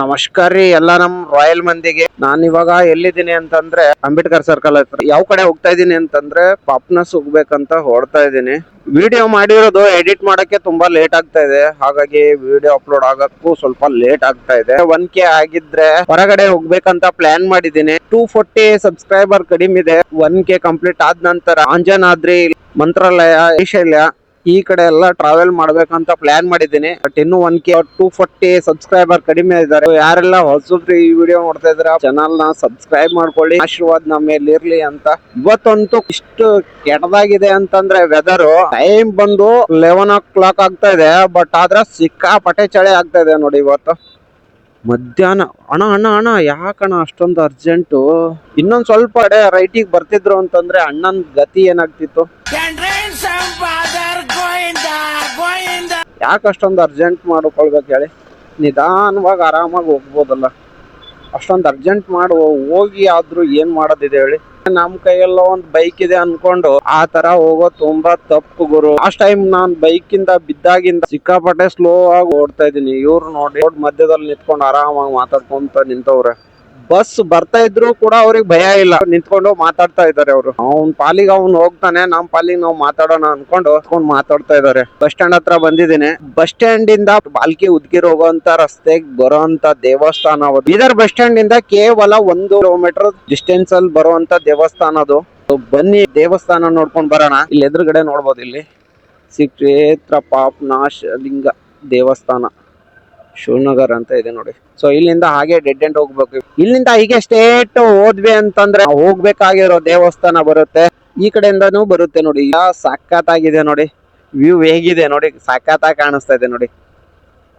ನಮಸ್ಕಾರ ರೀ, ಎಲ್ಲ ನಮ್ ರಾಯಲ್ ಮಂದಿಗೆ. ನಾನ್ ಇವಾಗ ಎಲ್ಲಿದ್ದೀನಿ ಅಂತಂದ್ರೆ ಅಂಬೇಡ್ಕರ್ ಸರ್ಕಲ್ ಹತ್ರ. ಯಾವ ಕಡೆ ಹೋಗ್ತಾ ಇದೀನಿ ಅಂತಂದ್ರೆ ಪಾಪ್ನಸ್ ಹೋಗ್ಬೇಕಂತ ಹೊಡ್ತಾ ಇದೀನಿ. ವಿಡಿಯೋ ಮಾಡಿರೋದು ಎಡಿಟ್ ಮಾಡಕ್ಕೆ ತುಂಬಾ ಲೇಟ್ ಆಗ್ತಾ ಇದೆ. ಹಾಗಾಗಿ ವಿಡಿಯೋ ಅಪ್ಲೋಡ್ ಆಗಕ್ಕೂ ಸ್ವಲ್ಪ ಲೇಟ್ ಆಗ್ತಾ ಇದೆ. ಒನ್ ಕೆ ಆಗಿದ್ರೆ ಹೊರಗಡೆ ಹೋಗ್ಬೇಕಂತ ಪ್ಲಾನ್ ಮಾಡಿದ್ದೀನಿ. ಟೂ ಫೋರ್ಟಿ ಸಬ್ಸ್ಕ್ರೈಬರ್ ಕಡಿಮೆ ಇದೆ. ಒನ್ ಕೆ ಕಂಪ್ಲೀಟ್ ಆದ ನಂತರ ಅಂಜನಾದ್ರಿ ಮಂತ್ರಾಲಯ ಶ್ರೀಶೈಲ ಈ ಕಡೆ ಎಲ್ಲ ಟ್ರಾವೆಲ್ ಮಾಡ್ಬೇಕಂತ ಪ್ಲಾನ್ ಮಾಡಿದ್ದೀನಿ. ಬಟ್ ಇನ್ನು one K two forty subscriber ಕಡಿಮೆ ಇದ್ದಾರೆ. ಯಾರೆಲ್ಲ ಹೊಸಬ್ರಿ ಈ ವಿಡಿಯೋ ನೋಡ್ತಾ ಇದ್ರ ಚಾನಲ್ನ ಸಬ್ಸ್ಕ್ರೈಬ್ ಮಾಡ್ಕೊಳ್ಳಿ. ಆಶೀರ್ವಾದ ನಮ್ಮ ಮೇಲೆ ಇರ್ಲಿ ಅಂತ. ಇವತ್ತಂತೂ ಇಷ್ಟು ಕೆಟ್ಟದಾಗಿದೆ ಅಂತಂದ್ರೆ ವೆದರ್ ಟೈಮ್ ಬಂದು ಲೆವೆನ್ ಓ ಕ್ಲಾಕ್ ಆಗ್ತಾ ಇದೆ. ಬಟ್ ಆದ್ರೆ ಸಿಕ್ಕಾಪಟ್ಟೆ ಚಳಿ ಆಗ್ತಾ ಇದೆ ನೋಡಿ ಇವತ್ತು. ಮಧ್ಯಾಹ್ನ, ಅಣ್ಣ ಅಣ್ಣ ಅಣ್ಣ, ಯಾಕಣ್ಣ ಅಷ್ಟೊಂದು ಅರ್ಜೆಂಟು ಇನ್ನೊಂದು ಸ್ವಲ್ಪ ಕಡೆ ರೈಟಿಗೆ ಬರ್ತಿದ್ರು ಅಂತಂದ್ರೆ ಅಣ್ಣನ ಗತಿ ಏನಾಗ್ತಿತ್ತು? ಯಾಕೆ ಅಷ್ಟೊಂದು ಅರ್ಜೆಂಟ್ ಮಾಡ್ಕೊಳ್ಬೇಕು ಹೇಳಿ? ನಿಧಾನವಾಗಿ ಆರಾಮಾಗಿ ಹೋಗ್ಬೋದಲ್ಲ. ಅಷ್ಟೊಂದು ಅರ್ಜೆಂಟ್ ಮಾಡುವ ಹೋಗಿ ಆದ್ರೂ ಏನು ಮಾಡೋದಿದೆ ಹೇಳಿ? ನಮ್ಮ ಕೈಯೆಲ್ಲ ಒಂದು ಬೈಕ್ ಇದೆ ಅನ್ಕೊಂಡು ಆ ತರ ಹೋಗೋ ತುಂಬಾ ತಪ್ಪು ಗುರು. ಲಾಸ್ಟ್ ಟೈಮ್ ನಾನು ಬೈಕಿಂದ ಬಿದ್ದಾಗಿಂದ ಸಿಕ್ಕಾಪಟ್ಟೆ ಸ್ಲೋ ಆಗಿ ಓಡ್ತಾ ಇದ್ದೀನಿ. ಇವ್ರು ನೋಡಿ ರೋಡ್ ಮಧ್ಯದಲ್ಲಿ ನಿಂತ್ಕೊಂಡು ಆರಾಮಾಗಿ ಮಾತಾಡ್ಕೊಂತ ನಿಂತವ್ರೆ. ಬಸ್ ಬರ್ತಾ ಇದ್ರು ಕೂಡ ಅವ್ರಿಗೆ ಭಯ ಇಲ್ಲ. ನಿಂತ್ಕೊಂಡು ಮಾತಾಡ್ತಾ ಇದಾರೆ ಅವರು. ಅವ್ನ್ ಪಾಲಿಗೆ ಅವ್ನು ಹೋಗ್ತಾನೆ, ನಮ್ ಪಾಲಿಗೆ ನಾವು ಮಾತಾಡೋಣ ಅನ್ಕೊಂಡು ಹೋಗ್ಕೊಂಡು ಮಾತಾಡ್ತಾ ಇದಾರೆ ಬಸ್ ಸ್ಟ್ಯಾಂಡ್ ಹತ್ರ ಬಂದಿದ್ದೀನಿ. ಬಸ್ ಸ್ಟ್ಯಾಂಡ್ ಇಂದ ಬಾಲ್ಕಿ ಉದ್ಗಿರ್ ಹೋಗುವಂತ ರಸ್ತೆಗೆ ಬರೋಂತ ದೇವಸ್ಥಾನ ಬೀದರ್ ಬಸ್ ಸ್ಟ್ಯಾಂಡ್ ಇಂದ ಕೇವಲ ಒಂದು ಕಿಲೋಮೀಟರ್ ಡಿಸ್ಟೆನ್ಸ್ ಅಲ್ಲಿ ಬರುವಂತ ದೇವಸ್ಥಾನ ಅದು. ಬನ್ನಿ ದೇವಸ್ಥಾನ ನೋಡ್ಕೊಂಡ್ ಬರೋಣ. ಇಲ್ಲಿ ಎದುರುಗಡೆ ನೋಡ್ಬೋದು ಇಲ್ಲಿ. ಶ್ರೀ ಕ್ಷೇತ್ರ ಪಾಪನಾಶ ಲಿಂಗ ದೇವಸ್ಥಾನ. ಶಿವನಗರ್ ಅಂತ ಇದೆ ನೋಡಿ. ಸೊ ಇಲ್ಲಿಂದ ಹಾಗೆ ಡೆಡ್ ಎಂಡ್ ಹೋಗ್ಬೇಕು. ಇಲ್ಲಿಂದ ಹೀಗೆ ಸ್ಟೇಟ್ ಹೋದ್ವಿ ಅಂತಂದ್ರೆ ಹೋಗ್ಬೇಕಾಗಿರೋ ದೇವಸ್ಥಾನ ಬರುತ್ತೆ. ಈ ಕಡೆಯಿಂದನು ಬರುತ್ತೆ ನೋಡಿ. ಈಗ ಸಖತ್ತಾಗಿದೆ ನೋಡಿ. ವ್ಯೂ ಹೇಗಿದೆ ನೋಡಿ. ಸಖತ್ತಾಗಿ ಕಾಣಿಸ್ತಾ ಇದೆ ನೋಡಿ.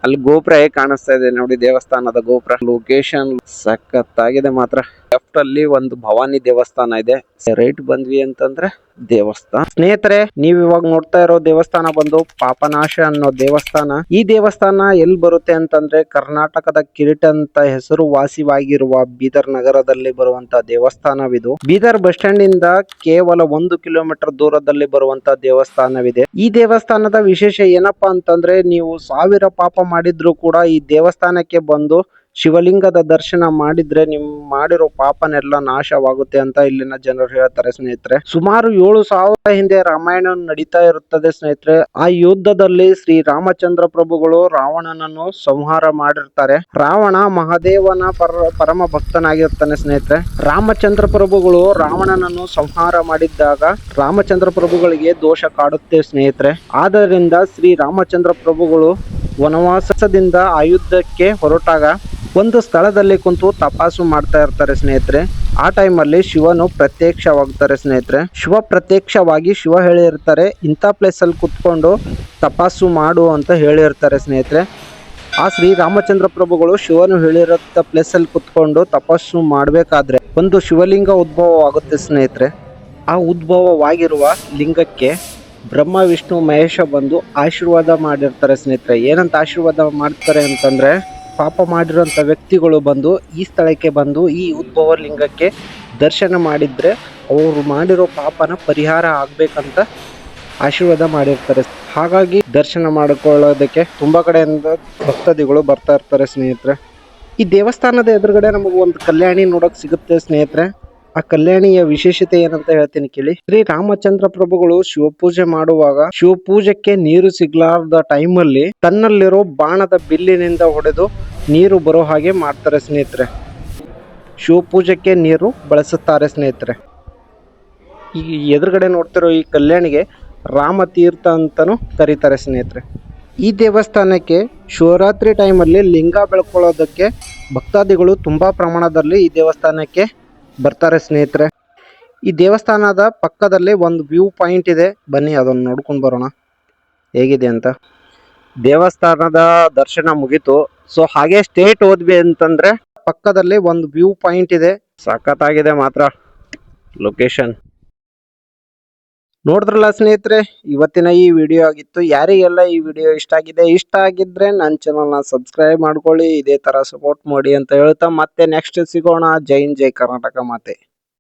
ಅಲ್ಲಿ ಗೋಪುರ ಹೇಗೆ ಕಾಣಿಸ್ತಾ ಇದೆ. ನೋಡಿ, ದೇವಸ್ಥಾನದ ಗೋಪುರ. ಲೊಕೇಶನ್ ಸಖತ್ತಾಗಿದೆ ಮಾತ್ರ. ಲೆಫ್ಟ್ ಅಲ್ಲಿ ಒಂದು ಭವಾನಿ ದೇವಸ್ಥಾನ ಇದೆ. ರೈಟ್ ಬಂದ್ವಿ ಅಂತಂದ್ರೆ ದೇವಸ್ಥಾನ. ಸ್ನೇಹಿತರೆ, ನೀವ್ ಇವಾಗ ನೋಡ್ತಾ ಇರೋ ದೇವಸ್ಥಾನ ಬಂದು ಪಾಪನಾಶ ಅನ್ನೋ ದೇವಸ್ಥಾನ. ಈ ದೇವಸ್ಥಾನ ಎಲ್ ಬರುತ್ತೆ ಅಂತಂದ್ರೆ ಕರ್ನಾಟಕದ ಕಿರೀಟ ಅಂತ ಹೆಸರು ವಾಸಿವಾಗಿರುವ ಬೀದರ್ ನಗರದಲ್ಲಿ ಬರುವಂತ ದೇವಸ್ಥಾನವಿದು. ಬೀದರ್ ಬಸ್ ಸ್ಟ್ಯಾಂಡ್ ಇಂದ ಕೇವಲ ಒಂದು ಕಿಲೋಮೀಟರ್ ದೂರದಲ್ಲಿ ಬರುವಂತ ದೇವಸ್ಥಾನವಿದೆ. ಈ ದೇವಸ್ಥಾನದ ವಿಶೇಷ ಏನಪ್ಪಾ ಅಂತಂದ್ರೆ ನೀವು ಸಾವಿರ ಪಾಪ ಮಾಡಿದ್ರು ಕೂಡ ಈ ದೇವಸ್ಥಾನಕ್ಕೆ ಬಂದು ಶಿವಲಿಂಗದ ದರ್ಶನ ಮಾಡಿದ್ರೆ ನಿಮ್ ಮಾಡಿರೋ ಪಾಪನೆಲ್ಲ ನಾಶವಾಗುತ್ತೆ ಅಂತ ಇಲ್ಲಿನ ಜನರು ಹೇಳ್ತಾರೆ ಸ್ನೇಹಿತರೆ. ಸುಮಾರು ಏಳು ಸಾವಿರ ಹಿಂದೆ ರಾಮಾಯಣ ನಡೀತಾ ಇರುತ್ತದೆ ಸ್ನೇಹಿತರೆ. ಆ ಯುದ್ಧದಲ್ಲಿ ಶ್ರೀ ರಾಮಚಂದ್ರ ಪ್ರಭುಗಳು ರಾವಣನನ್ನು ಸಂಹಾರ ಮಾಡಿರ್ತಾರೆ. ರಾವಣ ಮಹಾದೇವನ ಪರ, ಪರಮ ಭಕ್ತನಾಗಿರ್ತಾನೆ ಸ್ನೇಹಿತರೆ. ರಾಮಚಂದ್ರ ಪ್ರಭುಗಳು ರಾವಣನನ್ನು ಸಂಹಾರ ಮಾಡಿದ್ದಾಗ ರಾಮಚಂದ್ರ ಪ್ರಭುಗಳಿಗೆ ದೋಷ ಕಾಡುತ್ತೆ ಸ್ನೇಹಿತರೆ. ಆದ್ದರಿಂದ ಶ್ರೀ ರಾಮಚಂದ್ರ ಪ್ರಭುಗಳು ವನವಾಸದಿಂದ ಆಯುಧಕ್ಕೆ ಹೊರಟಾಗ ಒಂದು ಸ್ಥಳದಲ್ಲಿ ಕುಂತು ತಪಾಸು ಮಾಡ್ತಾ ಇರ್ತಾರೆ ಸ್ನೇಹಿತರೆ. ಆ ಟೈಮಲ್ಲಿ ಶಿವನು ಪ್ರತ್ಯಕ್ಷವಾಗ್ತಾರೆ ಸ್ನೇಹಿತರೆ. ಶಿವ ಪ್ರತ್ಯಕ್ಷವಾಗಿ ಶಿವ ಹೇಳಿರ್ತಾರೆ. ಇಂಥ ಪ್ಲೇಸಲ್ಲಿ ಕುತ್ಕೊಂಡು ತಪಾಸು ಮಾಡು ಅಂತ ಹೇಳಿರ್ತಾರೆ ಸ್ನೇಹಿತರೆ. ಆ ಶ್ರೀ ರಾಮಚಂದ್ರ ಪ್ರಭುಗಳು ಶಿವನು ಹೇಳಿರೋ ಪ್ಲೇಸಲ್ಲಿ ಕುತ್ಕೊಂಡು ತಪಸ್ಸು ಮಾಡಬೇಕಾದ್ರೆ ಒಂದು ಶಿವಲಿಂಗ ಉದ್ಭವವಾಗುತ್ತೆ ಸ್ನೇಹಿತರೆ. ಆ ಉದ್ಭವವಾಗಿರುವ ಲಿಂಗಕ್ಕೆ ಬ್ರಹ್ಮ, ವಿಷ್ಣು, ಮಹೇಶ ಬಂದು ಆಶೀರ್ವಾದ ಮಾಡಿರ್ತಾರೆ ಸ್ನೇಹಿತರೆ. ಏನಂತ ಆಶೀರ್ವಾದ ಮಾಡ್ತಾರೆ ಅಂತಂದರೆ ಪಾಪ ಮಾಡಿರೋಂಥ ವ್ಯಕ್ತಿಗಳು ಬಂದು ಈ ಸ್ಥಳಕ್ಕೆ ಬಂದು ಈ ಉದ್ಭವ ಲಿಂಗಕ್ಕೆ ದರ್ಶನ ಮಾಡಿದರೆ ಅವರು ಮಾಡಿರೋ ಪಾಪನ ಪರಿಹಾರ ಆಗಬೇಕಂತ ಆಶೀರ್ವಾದ ಮಾಡಿರ್ತಾರೆ. ಹಾಗಾಗಿ ದರ್ಶನ ಮಾಡಿಕೊಳ್ಳೋದಕ್ಕೆ ತುಂಬ ಕಡೆಯಿಂದ ಭಕ್ತಾದಿಗಳು ಬರ್ತಾ ಇರ್ತಾರೆ ಸ್ನೇಹಿತರೆ. ಈ ದೇವಸ್ಥಾನದ ಎದುರುಗಡೆ ನಮಗೆ ಒಂದು ಕಲ್ಯಾಣಿ ನೋಡೋಕೆ ಸಿಗುತ್ತೆ ಸ್ನೇಹಿತರೆ. ಆ ಕಲ್ಯಾಣಿಯ ವಿಶೇಷತೆ ಏನಂತ ಹೇಳ್ತೀನಿ ಕೇಳಿ. ಶ್ರೀ ರಾಮಚಂದ್ರ ಪ್ರಭುಗಳು ಶಿವಪೂಜೆ ಮಾಡುವಾಗ ಶಿವಪೂಜಕ್ಕೆ ನೀರು ಸಿಗ್ಲಾರ್ದ ಟೈಮಲ್ಲಿ ತನ್ನಲ್ಲಿರೋ ಬಾಣದ ಬಿಲ್ಲಿನಿಂದ ಹೊಡೆದು ನೀರು ಬರೋ ಹಾಗೆ ಮಾಡ್ತಾರೆ ಸ್ನೇಹಿತರೆ. ಶಿವಪೂಜಕ್ಕೆ ನೀರು ಬಳಸುತ್ತಾರೆ ಸ್ನೇಹಿತರೆ. ಈ ಎದುರುಗಡೆ ನೋಡ್ತಿರೋ ಈ ಕಲ್ಯಾಣಿಗೆ ರಾಮತೀರ್ಥ ಅಂತಲೂ ಕರೀತಾರೆ ಸ್ನೇಹಿತರೆ. ಈ ದೇವಸ್ಥಾನಕ್ಕೆ ಶಿವರಾತ್ರಿ ಟೈಮಲ್ಲಿ ಲಿಂಗ ಬೆಳ್ಕೊಳ್ಳೋದಕ್ಕೆ ಭಕ್ತಾದಿಗಳು ತುಂಬ ಪ್ರಮಾಣದಲ್ಲಿ ಈ ದೇವಸ್ಥಾನಕ್ಕೆ ಬರ್ತಾರೆ ಸ್ನೇಹಿತರೆ. ಈ ದೇವಸ್ಥಾನದ ಪಕ್ಕದಲ್ಲಿ ಒಂದು ವ್ಯೂ ಪಾಯಿಂಟ್ ಇದೆ. ಬನ್ನಿ ಅದನ್ನು ನೋಡ್ಕೊಂಡು ಬರೋಣ. ಹೇಗಿದೆ ಅಂತ. ದೇವಸ್ಥಾನದ ದರ್ಶನ ಮುಗೀತು. ಸೊ, ಹಾಗೆ ಸ್ಟೇಟ್ ಹೋದ್ವಿ ಅಂತಂದ್ರೆ ಪಕ್ಕದಲ್ಲಿ ಒಂದು ವ್ಯೂ ಪಾಯಿಂಟ್ ಇದೆ. ಸಖತ್ತಾಗಿದೆ ಮಾತ್ರ. ಲೊಕೇಶನ್ ನೋಡಿದ್ರಲ್ಲ ಸ್ನೇಹಿತರೆ, ಇವತ್ತಿನ ಈ ವಿಡಿಯೋ ಆಗಿತ್ತು. ಯಾರಿಗೆಲ್ಲ ಈ ವಿಡಿಯೋ ಇಷ್ಟ ಆಗಿದೆ, ಇಷ್ಟ ಆಗಿದ್ರೆ ನನ್ನ ಚಾನಲ್ನ ಸಬ್ಸ್ಕ್ರೈಬ್ ಮಾಡ್ಕೊಳ್ಳಿ, ಇದೇ ತರ ಸಪೋರ್ಟ್ ಮಾಡಿ ಅಂತ ಹೇಳ್ತಾ ಮತ್ತೆ ನೆಕ್ಸ್ಟ್ ಸಿಗೋಣ. ಜೈ ಹಿಂದ್, ಜೈ ಕರ್ನಾಟಕ ಮಾತೆ.